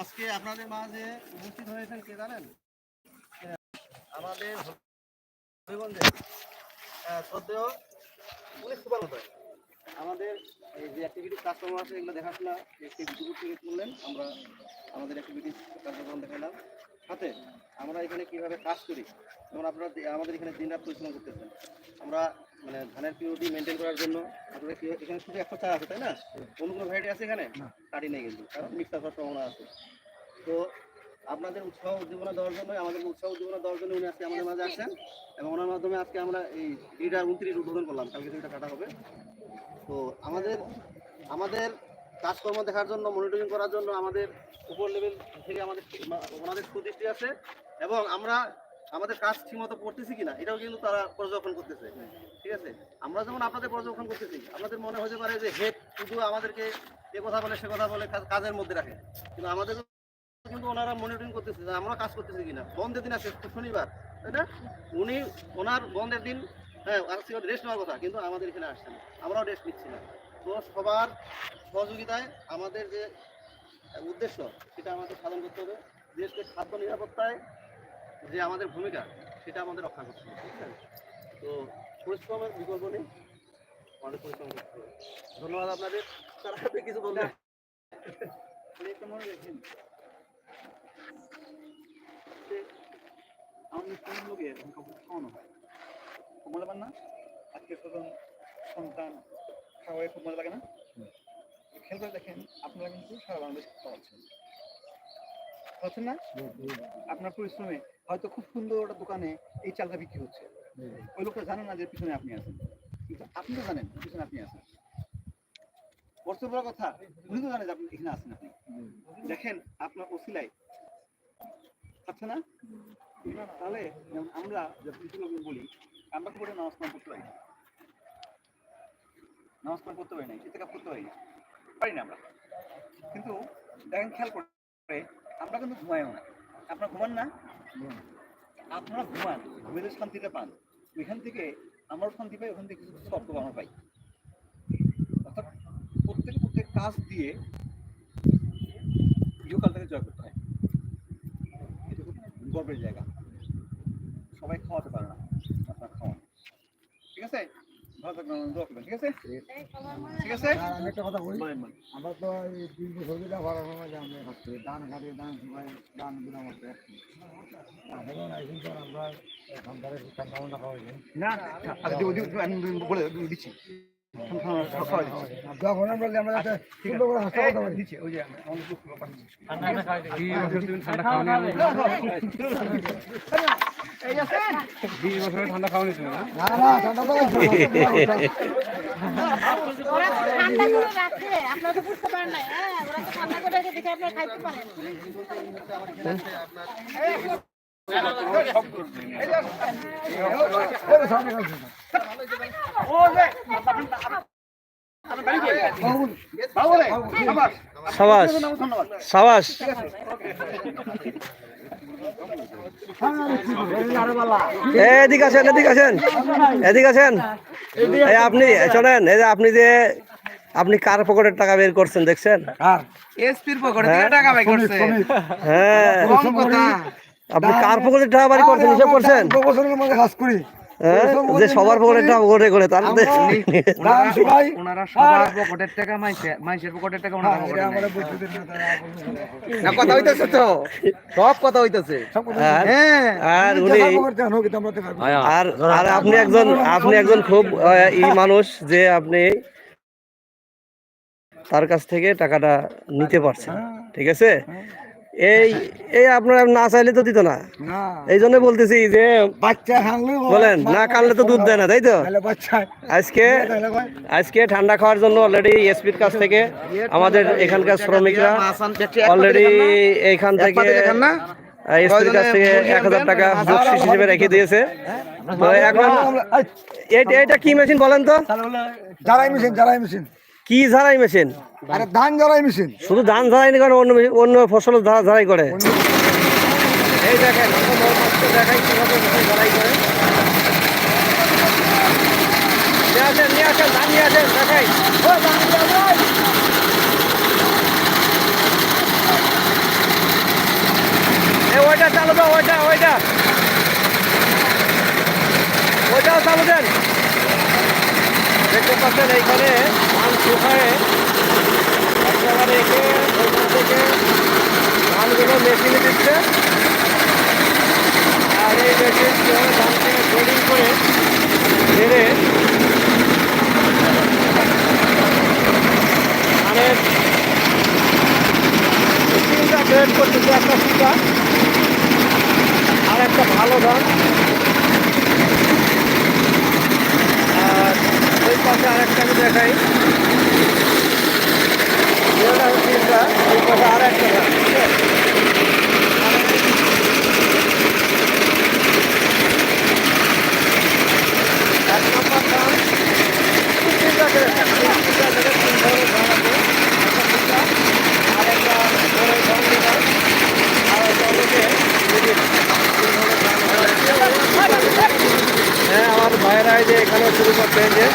আজকে আপনাদের মাঝে উপস্থিত হয়েছেন কে জানেন? আমাদের পুলিশ সুপার মতোই আমাদের এই যে অ্যাক্টিভিটি কাজকর্ম আছে, এগুলো দেখাশোনা একটি গ্রুপ থেকে তুললেন, আমরা আমাদের অ্যাক্টিভিটি কার্যক্রম দেখালাম। সাথে আমরা এখানে কীভাবে কাজ করি, যেমন আপনারা আমাদের এখানে দিন রাত পরিশ্রম করতেছেন। আমরা মানে ধানের পিউরিটি মেনটেন করার জন্য। আপনারা কি এখানে শুধু একটা চা আছে তাই না? অন্য কোনো ভ্যারাইটি আছে এখানে? কাটি নেই কিন্তু কারণ মিক্সার হওয়ার সম্ভাবনা আছে। তো আপনাদের উৎসাহ উদ্দীপনা দেওয়ার জন্য আমাদের উৎসাহ উদ্দীপনা দেওয়ার জন্য উনি আজকে আমাদের মাঝে আসছেন। এবং ওনার মাধ্যমে আজকে আমরা এই লিডার উনত্রিশ উদ্বোধন করলাম। কালকে থেকে কাটা হবে। তো আমাদের আমাদের কাজকর্ম দেখার জন্য মনিটরিং করার জন্য আমাদের উপর লেভেল থেকে আমাদের ওনাদের সুদৃষ্টি আছে। এবং আমরা আমাদের কাজ ঠিকমতো করতেছি কিনা, এটাও কিন্তু তারা পর্যবেক্ষণ করতেছে। ঠিক আছে? আমরা যেমন আপনাদের পর্যবেক্ষণ করতেছি, আপনাদের মনে হতে পারে যে হেড শুধু আমাদেরকে এ কথা বলে সে কথা বলে কাজের মধ্যে রাখে। কিন্তু আমাদের কিন্তু ওনারা মনিটরিং করতেছে যে আমরা কাজ করতেছি কিনা। বন্ধের দিন আছে শনিবার, তাই না? উনি, ওনার বন্ধের দিন হ্যাঁ রেস্ট নেওয়ার কথা, কিন্তু আমাদের এখানে আসছে না। আমরাও রেস্ট নিচ্ছি না। তো সবার সহযোগিতায় আমাদের যে উদ্দেশ্য, সেটা আমাদের সাধন করতে হবে। দেশকে খাদ্য নিরাপত্তায় যে আমাদের ভূমিকা সেটা আমাদের রক্ষা করতে হবে ঠিক আছে? তো পরিশ্রমের বিকল্প নেই। আমাদের পরিশ্রম করতে হবে। ধন্যবাদ আপনাদের। তার সাথে কিছু বলবেন? মনে আমাদের কোন লোকে কাপড় খাওয়ানো হয়? মজা পান না? আজকে সন্তান খুব মজা লাগে না? দেখেন আপনারা কিন্তু সারা বাংলাদেশ খাওয়াচ্ছেন। খাওয়াচ্ছেন না? আপনার পরিশ্রমে হয়তো খুব সুন্দর একটা দোকানে এই চালটা বিক্রি হচ্ছে। ওই লোকটা জানে না যে পিছনে আপনি আছেন। কিন্তু আপনি তো জানেন পিছনে আপনি আছেন। বড় বড় কথা উনি তো জানে যে আপনি এখানে আছেন আপনি। দেখেন আপনার না? তাহলে আমরা লোক বলি আমরা নামাজ কালাম করতে পারি নামাজ করতে পারি না এতে কাপ করতে পারি না পারি না আমরা। কিন্তু দেখেন খেয়াল করে আমরা কিন্তু ঘুমাইও না। আপনারা ঘুমান না? আপনারা ঘুমান। ঘুমেতে শান্তিটা পান। ওইখান থেকে আমরাও শান্তি পাই ওখান থেকে কিছু শব্দ আমরা পাই। অর্থাৎ প্রত্যেক প্রত্যেক কাজ দিয়ে ইহকালটাকে জয় করতে হয়। এটা খুব গর্বের জায়গা। সবাই খাওয়াতে পারে না। আপনার খাওয়ান। ঠিক আছে? ভালো থাকবেন দোয়া করবেন ঠিক আছে ঠিক আছে আর একটা কথা বলি বলেন, বলেন। আমরা তো এই তিন বছর ধরে বাড়ানো মাঝে আমরা খাচ্ছি ধান খাটি শুকাই ধান দিলাম আমরা এখন আইসিন তো আমরা না আচ্ছা আমি বলে দিচ্ছি যখন আমরা সুন্দর করে হাসতে কথা বলি ওই যে ঠান্ডা তো ঠান্ডা করে রাখে আপনারা তো বুঝতে পারেন না হ্যাঁ। সাবাস। ধন্যবাদ সাবাস এদিকে আছেন এদিকে আছেন এদিকে আছেন এই আপনি শোনেন এই যে আপনি যে আপনি কার পকেটের টাকা বের করছেন দেখছেন? এসপির পকেটে টাকা বাই করছে? হ্যাঁ। আপনি কার পকেটের টাকা বাড়ি করছেন হিসাব করছেন? বছরের মধ্যে কাজ করি। যে সবার পকেটের টাকা পকেটে করে তার মধ্যে ওনারা সবার পকেটের টাকা মাইছে মাইসের পকেটের টাকা ওনারা পকেটে আমরা নেয়। বুঝতে দিন না কথা হইতেছে তো। সব কথা হইতেছে। আর- হ্যাঁ। আর উনি আর আর আপনি একজন আপনি একজন খুব ই মানুষ যে আপনি তার কাছ থেকে টাকাটা নিতে পারছেন ঠিক আছে? এই এই আপনার না চাইলে তো দিত না। এই জন্য বলতেছি যে বাচ্চা বলেন না কানলে তো দুধ দেয় না তাই তো? আজকে আজকে ঠান্ডা খাওয়ার জন্য অলরেডি এসপির কাছ থেকে আমাদের এখানকার শ্রমিকরা অলরেডি এইখান থেকে এসপির কাছ থেকে এক হাজার টাকা বকশিস হিসেবে রেখে দিয়েছে। তো এখন এটা কি মেশিন বলেন তো? জ্বালাই মেশিন জ্বালাই মেশিন কি ঝাড়াই মেশিন? আরে ধান জ্বালাই মেশিন। শুধু ধান ঝাড়াই না করে অন্য অন্য ফসল ঝাড়াই করে? এই দেখেন দেখাই কীভাবে ঝাড়াই করে। নিয়ে আসেন নিয়ে আসেন ধান নিয়ে আসেন দেখাই। ও, ধান ওইটা চালু দাও ওইটা ওইটা। ওইটাও চালু দেন। দেখতে পাচ্ছেন এইখানে ধান শুকায় একেবারে একে ওইখান থেকে ধানগুলো মেশিনে দিচ্ছে। আর এই মেশিন ধানকে লোডিং করে ছেড়ে ধানের তিনটা বেড করতেছে একটা সুতা আর একটা ভালো ধান। আর ওই পাশে আরেকটা আমি দেখাই। এটা হচ্ছে তিনটা ওই পাশে আর একটা ধান ঠিক আছে? এক নম্বর ধান তিনটা করে তিনটা করে তিন ধরনের ধান আছে একটা সুতা আর একটা বড় ধান যেটা আর একটা হচ্ছে মিডিয়াম তিন ধরনের ধান আছে। হ্যাঁ আমার ভাইয়েরা এই যে এখানে শুরু করতে যে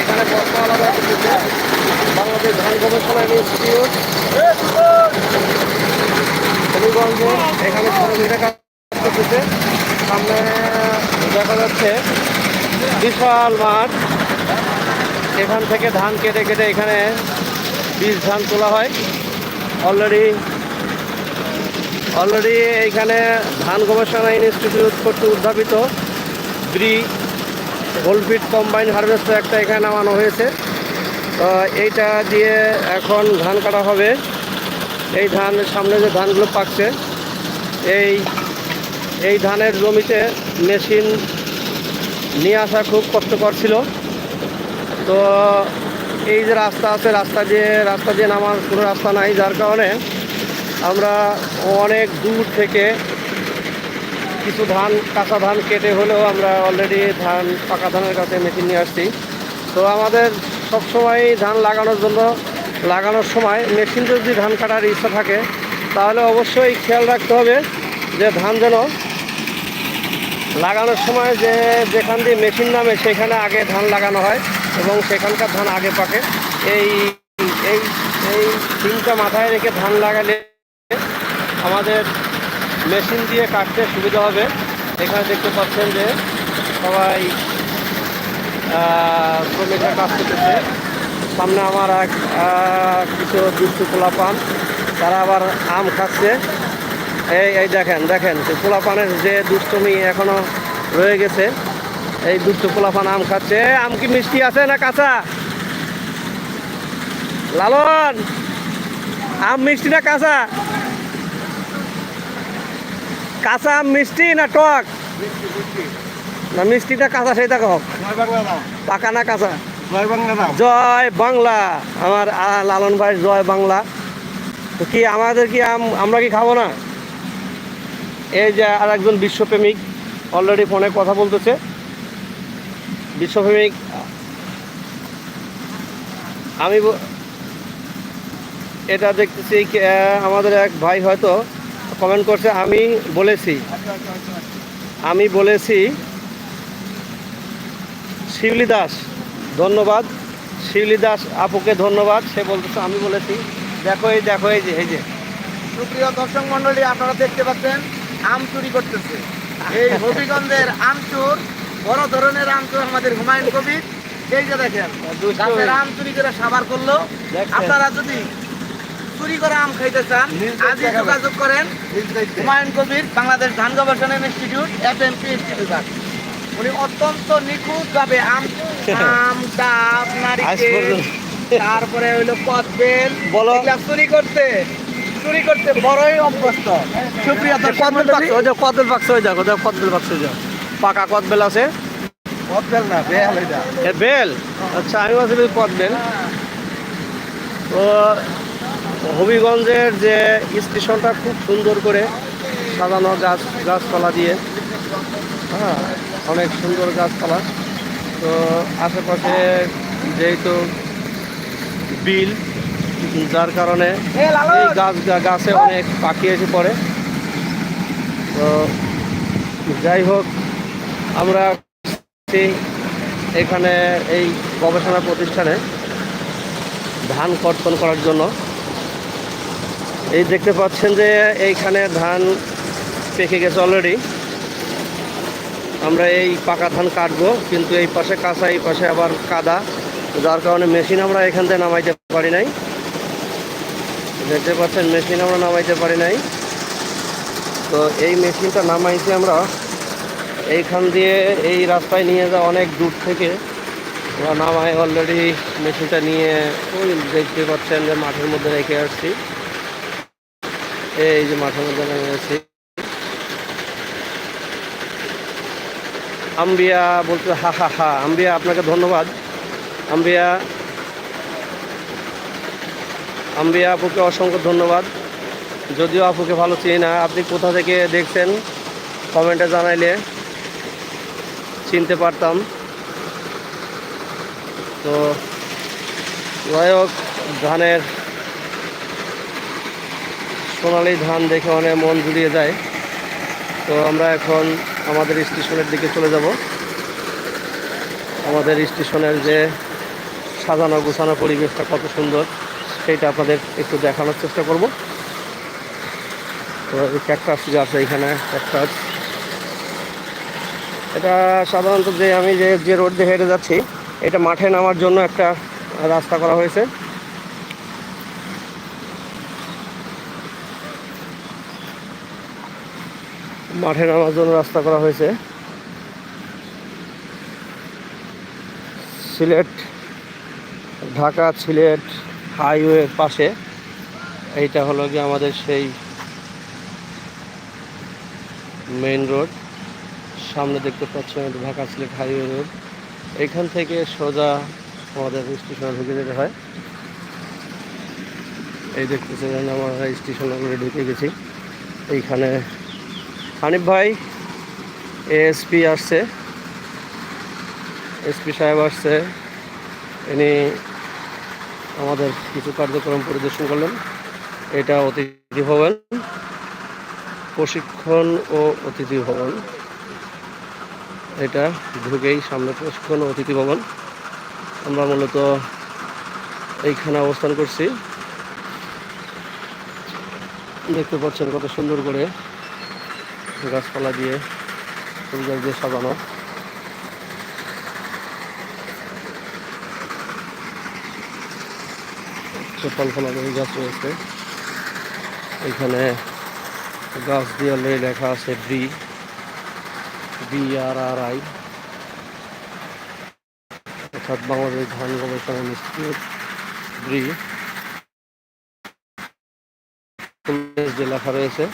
এখানে বস্তা আলাদা করতেছে গবেষণা ইনস্টিটিউট। এখানে সামনে দেখা যাচ্ছে বিশাল মাঠ। এখান থেকে ধান কেটে কেটে এখানে বীজ ধান তোলা হয়। অলরেডি অলরেডি এইখানে ধান গবেষণা ইনস্টিটিউট কর্তৃক উদ্ভাবিত। ব্রি গোলফিট কম্বাইন হারভেস্টার একটা এখানে নামানো হয়েছে। এইটা দিয়ে এখন ধান কাটা হবে। এই ধান, সামনে যে ধানগুলো পাকছে, এই এই ধানের জমিতে মেশিন নিয়ে আসা খুব কষ্টকর ছিল। তো এই যে রাস্তা আছে, রাস্তা দিয়ে রাস্তা দিয়ে নামার কোনো রাস্তা নাই, যার কারণে আমরা অনেক দূর থেকে কিছু ধান, কাঁচা ধান কেটে হলেও আমরা অলরেডি ধান, পাকা ধানের কাছে মেশিন নিয়ে আসছি। তো আমাদের সবসময় ধান লাগানোর জন্য লাগানোর সময় মেশিন যদি ধান কাটার ইচ্ছা থাকে, তাহলে অবশ্যই খেয়াল রাখতে হবে যে ধান যেন লাগানোর সময় যে যেখান দিয়ে মেশিন নামে সেখানে আগে ধান লাগানো হয় এবং সেখানকার ধান আগে পাকে। এই এই এই তিনটা মাথায় রেখে ধান লাগালে আমাদের মেশিন দিয়ে কাটতে সুবিধা হবে। এখানে দেখতে পাচ্ছেন যে সবাই শ্রমিকরা কাজ করতেছে। সামনে আমার এক কিছু দুষ্টু পোলা পান তারা আবার আম খাচ্ছে। এই এই দেখেন দেখেন পোলা পানের যে দুষ্টমি এখনও রয়ে গেছে, এই দুষ্ট পোলা পান আম খাচ্ছে। আম কি মিষ্টি আছে না কাঁচা? লালন, আম মিষ্টি না কাঁচা? কাঁচা আম মিষ্টি না টক? না মিষ্টিটা কাঁচা সেটা বাংলা পাকা না কাঁচা? জয় বাংলা জয় বাংলা। আমার লালন ভাই জয় বাংলা। তো কি আমাদের কি আম- আমরা কি খাব না? এই যে আর একজন বিশ্বপ্রেমিক অলরেডি ফোনে কথা বলতেছে। বিশ্বপ্রেমিক আমি এটা দেখতেছি আমাদের এক ভাই হয়তো কমেন্ট করছে আমি বলেছি। আমি বলেছি শিউলি দাস ধন্যবাদ। শিউলি দাস আপুকে ধন্যবাদ সে বলতেছে আমি বলেছি দেখো এই দেখো এই যে এই যে। সুপ্রিয় দর্শক মন্ডলী আপনারা দেখতে পাচ্ছেন আম চুরি করতেছে। এই হবিগঞ্জের আমচুর বড় ধরনের আমচুর আমাদের হুমায়ুন কবির। এই যে দেখেন গাছের আম চুরি করে সাবার করল? আপনারা যদি চুরি করে আম খাইতে চান আজই যোগাযোগ করেন। হুমায়ুন কবির বাংলাদেশ ধান গবেষণা ইনস্টিটিউট এফ এম পি বিভাগ উনি অত্যন্ত নিখুঁত ভাবে আম আম ডাব নারিকেল তারপরে হইল কদবেল বলো। চুরি করতে চুরি করতে বড়ই অভ্যস্ত। সুপ্রিয় দর্শক কদবেল বাক্স ওই যে কদবেল বাক্স হয়ে যাও ওদের কদবেল বাক্স হয়ে যাও পাকা কদবেল আছে? কদবেল না বেহাল এটা। এ বেল? আচ্ছা আমি ভাবছিলাম কদবেল তো হবিগঞ্জের যে স্টেশনটা খুব সুন্দর করে সাজানো গাছ গাছপালা দিয়ে। হ্যাঁ অনেক সুন্দর গাছপালা। তো আশেপাশে যেহেতু বিল যার কারণে এই গাছ গাছে অনেক পাখি এসে পড়ে। তো যাই হোক আমরা এখানে এই গবেষণা প্রতিষ্ঠানে ধান কর্তন করার জন্য। এই দেখতে পাচ্ছেন যে এইখানে ধান পেকে গেছে অলরেডি আমরা এই পাকা ধান কাটবো, কিন্তু এই পাশে কাঁচা, এই পাশে আবার কাদা। যার কারণে মেশিন আমরা এখান থেকে নামাইতে পারি নাই। দেখতে পাচ্ছেন, মেশিন আমরা নামাইতে পারি নাই। তো এই মেশিনটা নামাইছি আমরা। এইখান দিয়ে এই রাস্তায় নিয়ে যাওয়া অনেক দূর থেকে। আমরা নামাই অলরেডি মেশিনটা নিয়ে ওই দেখতে পাচ্ছেন যে মাঠের মধ্যে রেখে আসছি। এই যে মাঠের মধ্যে নেমে আছি আম্বিয়া বলতে হা হা হা, আম্বিয়া, আপনাকে ধন্যবাদ। আম্বিয়া আম্বিয়া আপুকে অসংখ্য ধন্যবাদ। যদিও আপুকে ভালো চিনি না, আপনি কোথা থেকে দেখছেন কমেন্টে জানাইলে চিনতে পারতাম। তো, যাই হোক, ধানের সোনালি ধান দেখে অনেক মন জুড়িয়ে যায়। তো আমরা এখন আমাদের স্টেশনের দিকে চলে যাব। আমাদের স্টেশনের যে সাজানো গোছানো পরিবেশটা কত সুন্দর সেইটা আপনাদের একটু দেখানোর চেষ্টা করব। তো এই ক্যাকটাস যে আছে এখানে ক্যাকটাস এটা সাধারণত যে আমি যে যে রোড দিয়ে হেঁটে যাচ্ছি, এটা মাঠে নামার জন্য একটা রাস্তা করা হয়েছে। মাঠে নামার জন্য রাস্তা করা হয়েছে। সিলেট, ঢাকা সিলেট হাইওয়ের পাশে। এইটা হলো কি আমাদের সেই মেইন রোড। সামনে দেখতে পাচ্ছেন ঢাকা সিলেট হাইওয়ে রোড। এখান থেকে সোজা আমাদের স্টেশনে ঢুকে যেতে হয়। এই দেখতেছেন আমরা স্টেশনে ঢুকে গেছি। এইখানে হানিফ ভাই এএসপি আসছে। এসপি সাহেব আসছে। ইনি আমাদের কিছু কার্যক্রম পরিদর্শন করলেন। এটা অতিথি ভবন। প্রশিক্ষণ ও অতিথি ভবন। এটা ঢুকেই সামনে প্রশিক্ষণ ও অতিথি ভবন। আমরা মূলত এইখানে অবস্থান করছি। দেখতে পাচ্ছেন কত সুন্দর করে গাছপালা দিয়ে ফুল গাছ দিয়ে সাজানো। ফল ফলাদি গাছ রয়েছে। এখানে গাছ দিয়ে লেখা আছে B B R R I. অর্থাৎ বাংলাদেশ ধান গবেষণা ইনস্টিটিউট ব্রি যে লেখা রয়েছে।